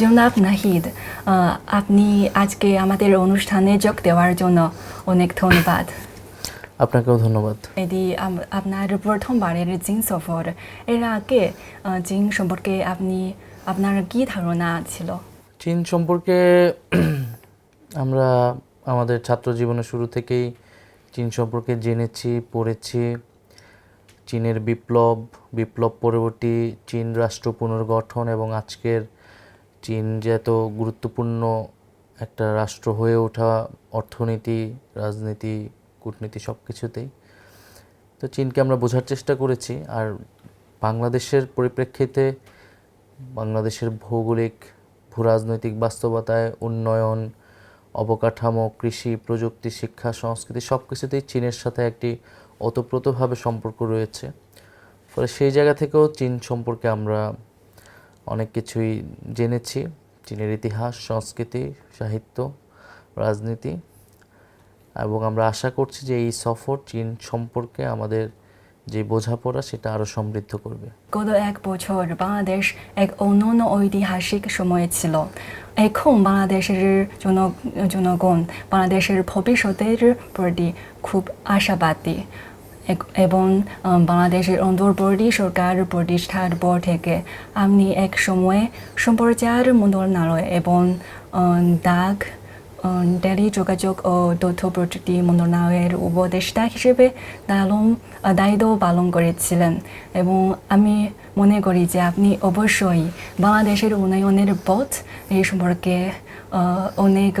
জনাব নাহিদ আপনি আজকে আমাদের অনুষ্ঠানে যোগ দেওয়ার জন্য অনেক ধন্যবাদ। আপনাকেও ধন্যবাদ। এটি আপনার প্রথমবারের জিন সফর। এর আগে জিন সম্পর্কে আপনি আপনার কি ধারণা ছিল? চীন সম্পর্কে আমরা আমাদের ছাত্র জীবনের শুরু থেকেই চীন সম্পর্কে জেনেছি পড়েছি। চীনের বিপ্লব বিপ্লব পরবর্তী চীন রাষ্ট্র পুনর্গঠন এবং আজকের চীন যে এত গুরুত্বপূর্ণ একটা রাষ্ট্র হয়ে ওঠা, অর্থনীতি, রাজনীতি, কূটনীতি সব কিছুতেই তো চীনকে আমরা বোঝার চেষ্টা করেছি আর বাংলাদেশের পরিপ্রেক্ষিতে বাংলাদেশের ভৌগোলিক, ভূরাজনৈতিক বাস্তবতায় উন্নয়ন, অবকাঠামো, কৃষি, প্রযুক্তি, শিক্ষা, সংস্কৃতি সব কিছুতেই চীনের সাথে একটি ওতপ্রোতভাবে সম্পর্ক রয়েছে। ফলে সেই জায়গা থেকেও চীন সম্পর্কে আমরা অনেক কিছুই জেনেছি। চীনের ইতিহাস, সংস্কৃতি, সাহিত্য, রাজনীতি। এবং আমরা আশা করছি যে এই সফর চীন সম্পর্কে আমাদের যে বোঝাপড়া, সেটা আরও সমৃদ্ধ করবে। গত এক বছর বাংলাদেশ এক অনন্য ঐতিহাসিক সময় ছিল। এখন বাংলাদেশের জন, জনগণ বাংলাদেশের ভবিষ্যতের প্রতি খুব আশাবাদী। এবং বাংলাদেশের অন্তর্বর্তী সরকার প্রতিষ্ঠার পর থেকে আপনি এক সময়ে সম্প্রচার মন্ত্রণালয় এবং ডাক টেলি যোগাযোগ ও তথ্য প্রযুক্তি মন্ত্রণালয়ের উপদেষ্টা হিসেবে দালন দায়িত্ব পালন করেছিলেন। এবং আমি মনে করি যে আপনি অবশ্যই বাংলাদেশের উন্নয়নের পথ এই সম্পর্কে অনেক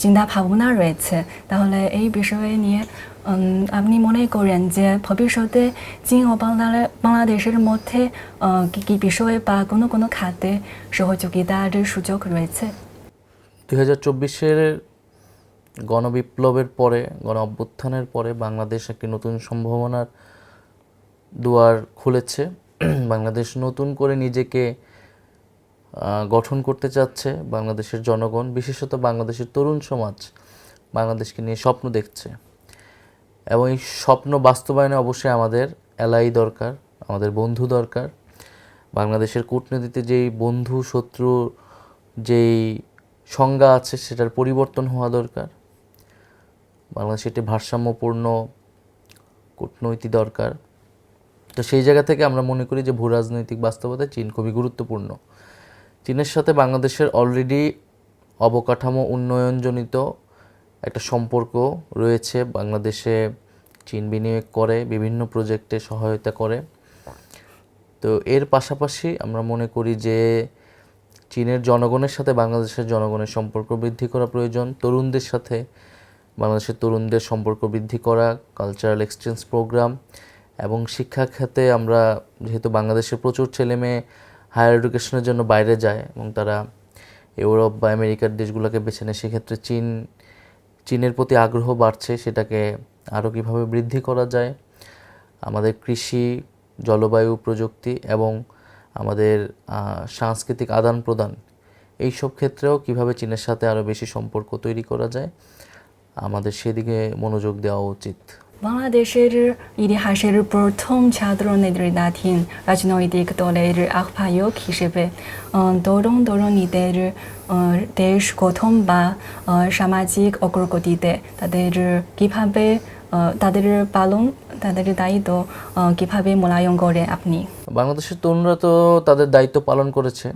চিন্তা ভাবনা রয়েছে। তাহলে এই বিষয়ে নিয়ে আপনি মনে করেন যে ভবিষ্যতে চীন ও বাংলা- বাংলাদেশের মধ্যে কি কি বিষয়ে বা কোনো কোনো খাতে সহযোগিতার সুযোগ রয়েছে? দুই হাজার চব্বিশের গণবিপ্লবের পরে গণ অভ্যুত্থানের পরে বাংলাদেশ একটি নতুন সম্ভাবনার দুয়ার খুলেছে। বাংলাদেশ নতুন করে নিজেকে গঠন করতে চাচ্ছে বাংলাদেশের জনগণ, বিশেষত বাংলাদেশের তরুণ সমাজ। বাংলাদেশকে নিয়ে স্বপ্ন দেখছে। এবং এই স্বপ্ন বাস্তবায়নে অবশ্যই আমাদের এলাই দরকার, আমাদের বন্ধু দরকার। বাংলাদেশের কূটনীতিতে যেই বন্ধু, শত্রু, যেই সংজ্ঞা আছে সেটার পরিবর্তন হওয়া দরকার। বাংলাদেশে একটি ভারসাম্যপূর্ণ কূটনৈতিক দরকার। তো সেই জায়গা থেকে আমরা মনে করি যে ভূ রাজনৈতিক বাস্তবতায় চীন খুবই গুরুত্বপূর্ণ। চীনের সাথে বাংলাদেশের অলরেডি অবকাঠামো উন্নয়নজনিত একটা সম্পর্ক রয়েছে, বাংলাদেশে চীন বিনিয়োগ করে, বিভিন্ন প্রজেক্টে সহায়তা করে। তো এর পাশাপাশি আমরা মনে করি যে চীনের জনগণের সাথে বাংলাদেশের জনগণের সম্পর্ক বৃদ্ধি করা প্রয়োজন। তরুণদের সাথে বাংলাদেশের তরুণদের সম্পর্ক বৃদ্ধি করা কালচারাল এক্সচেঞ্জ প্রোগ্রাম এবং শিক্ষা খাতে আমরা যেহেতু বাংলাদেশের প্রচুর ছেলে মেয়ে হায়ার এডুকেশনের জন্য বাইরে যায় এবং তারা ইউরোপ বা আমেরিকার দেশগুলোকে বেছে নেয়, সেক্ষেত্রে চীন চীনের প্রতি আগ্রহ বাড়ছে, সেটাকে আরও কীভাবে বৃদ্ধি করা যায়, আমাদের কৃষি, জলবায়ু প্রযুক্তি এবং আমাদের সাংস্কৃতিক আদান প্রদান এই সব ক্ষেত্রেও কীভাবে চীনের সাথে আরও বেশি সম্পর্ক তৈরি করা যায়, আমাদের সেদিকে মনোযোগ দেওয়া উচিত। বাংলাদেশের ইতিহাসের প্রথম ছাত্র নেতৃত্বাধীন রাজনৈতিক দলের আহ্বায়ক হিসেবে তরুণ তরুণীদের দেশ গঠন বা সামাজিক অগ্রগতিতে তাদের কীভাবে তাদের পালন তাদের দায়িত্ব কীভাবে মূল্যায়ন করে আপনি বাংলাদেশের তরুণরা তো তাদের দায়িত্ব পালন করেছে।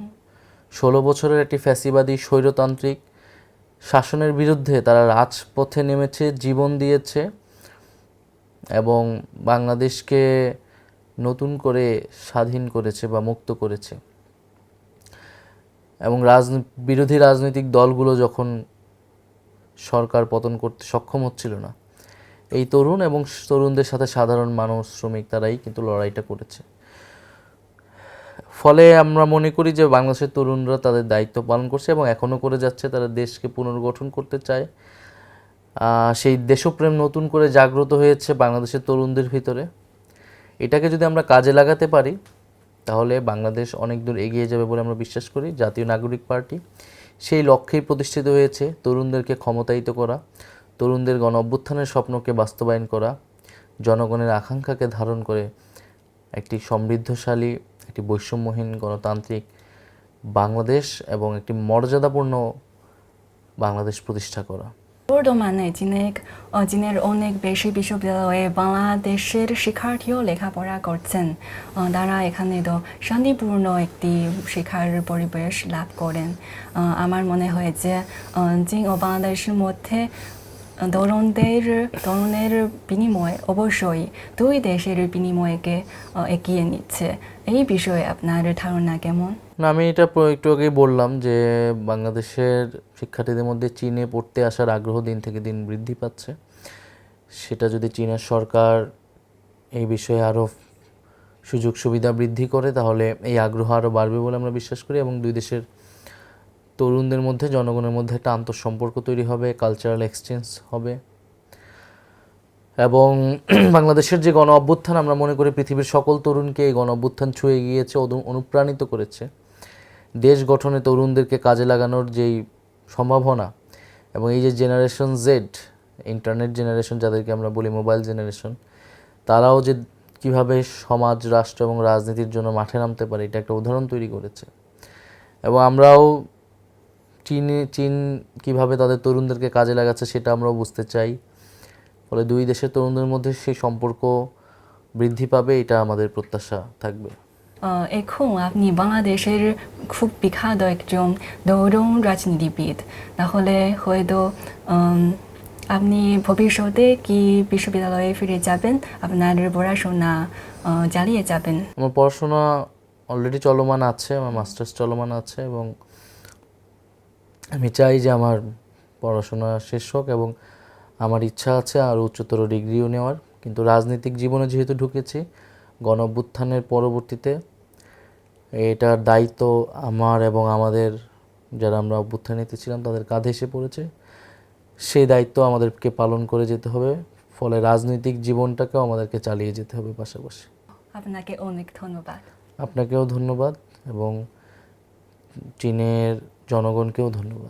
ষোলো বছরের একটি ফ্যাসিবাদী স্বৈরতান্ত্রিক শাসনের বিরুদ্ধে তারা রাজপথে নেমেছে, জীবন দিয়েছে। এবং বাংলাদেশকে নতুন করে স্বাধীন করেছে বা মুক্ত করেছে। এবং রাজনী, বিরোধী রাজনৈতিক দলগুলো যখন সরকার পতন করতে সক্ষম হচ্ছিল না, এই তরুণ এবং তরুণদের সাথে সাধারণ মানুষ, শ্রমিক তারাই কিন্তু লড়াইটা করেছে। ফলে আমরা মনে করি যে বাংলাদেশের তরুণরা তাদের দায়িত্ব পালন করছে এবং এখনও করে যাচ্ছে, তারা দেশকে পুনর্গঠন করতে চায়। সেই দেশপ্রেম নতুন করে জাগ্রত হয়েছে বাংলাদেশের তরুণদের ভিতরে। এটাকে যদি আমরা কাজে লাগাতে পারি, তাহলে বাংলাদেশ অনেক দূর এগিয়ে যাবে বলে আমরা বিশ্বাস করি। জাতীয় নাগরিক পার্টি, সেই লক্ষ্যেই প্রতিষ্ঠিত হয়েছে তরুণদেরকে ক্ষমতায়িত করা, তরুণদের গণ অভ্যুত্থানের স্বপ্নকে বাস্তবায়ন করা, জনগণের আকাঙ্ক্ষাকে ধারণ করে একটি সমৃদ্ধশালী, একটি বৈষম্যহীন গণতান্ত্রিক বাংলাদেশ এবং একটি মর্যাদাপূর্ণ বাংলাদেশ প্রতিষ্ঠা করা। বর্তমানে জিনেক জিনের অনেক বেশি বিশ্ববিদ্যালয়ে বাংলাদেশের শিক্ষার্থীও লেখাপড়া করছেন তারা এখানে তো শান্তিপূর্ণ একটি শিক্ষার পরিবেশ লাভ করেন আমার মনে হয় যে চীন ও বাংলাদেশের মধ্যে তরুণদের তরুণের বিনিময় অবশ্যই দুই দেশের বিনিময়কে 어, এগিয়ে নিচ্ছে এই বিষয়ে আপনার ধারণা কেমন আমি এটা একটু আগেই বললাম যে বাংলাদেশের শিক্ষার্থীদের মধ্যে চীনে পড়তে আসার আগ্রহ দিন থেকে দিন বৃদ্ধি পাচ্ছে সেটা যদি চীনের সরকার এই বিষয়ে আরও সুযোগ সুবিধা বৃদ্ধি করে তাহলে এই আগ্রহ আরও বাড়বে বলে আমরা বিশ্বাস করি এবং দুই দেশের তরুণদের মধ্যে, জনগণের মধ্যে একটা আন্তঃসম্পর্ক তৈরি হবে কালচারাল এক্সচেঞ্জ হবে। এবং বাংলাদেশের যে গণ অভ্যুত্থান, আমরা মনে করি পৃথিবীর সকল তরুণকে এই গণ অভ্যুত্থান ছুঁয়ে গিয়েছে অনু- অনুপ্রাণিত করেছে। দেশ গঠনে তরুণদেরকে কাজে লাগানোর যেই সম্ভাবনা এবং এই যে জেনারেশন জেড ইন্টারনেট জেনারেশন যাদেরকে আমরা বলি মোবাইল জেনারেশন তারাও যে কীভাবে সমাজ, রাষ্ট্র এবং রাজনীতির জন্য মাঠে নামতে পারে, এটা একটা উদাহরণ তৈরি করেছে। এবং আমরাও চীনে চীন কীভাবে তাদের তরুণদেরকে কাজে লাগাচ্ছে সেটা আমরাও বুঝতে চাই। ফলে দুই দেশের তরুণদের মধ্যে সেই সম্পর্ক বৃদ্ধি পাবে এটা আমাদের প্রত্যাশা থাকবে। এখন আপনি বাংলাদেশের খুব বিখ্যাত একজন তরুণ রাজনীতিবিদ। তাহলে হয়তো আপনি ভবিষ্যতে কি বিশ্ববিদ্যালয়ে ফিরে যাবেন? আপনার পড়াশোনা চালিয়ে যাবেন? আমার পড়াশোনা অলরেডি চলমান আছে আমার মাস্টার্স চলমান আছে এবং আমি চাই যে আমার পড়াশোনা শেষ হোক এবং আমার ইচ্ছা আছে আর উচ্চতর ডিগ্রিও নেওয়ার। কিন্তু রাজনৈতিক জীবনে যেহেতু ঢুকেছি গণ অভ্যুত্থানের পরবর্তীতে এটার দায়িত্ব আমার এবং আমাদের যারা আমরা অভ্যুত্থানীতে ছিলাম তাদের কাঁধে এসে পড়েছে। সেই দায়িত্ব আমাদেরকে পালন করে যেতে হবে ফলে রাজনৈতিক জীবনটাকেও আমাদেরকে চালিয়ে যেতে হবে পাশাপাশি। আপনাকে অনেক ধন্যবাদ। আপনাকেও ধন্যবাদ এবং চীনের জনগণকেও ধন্যবাদ।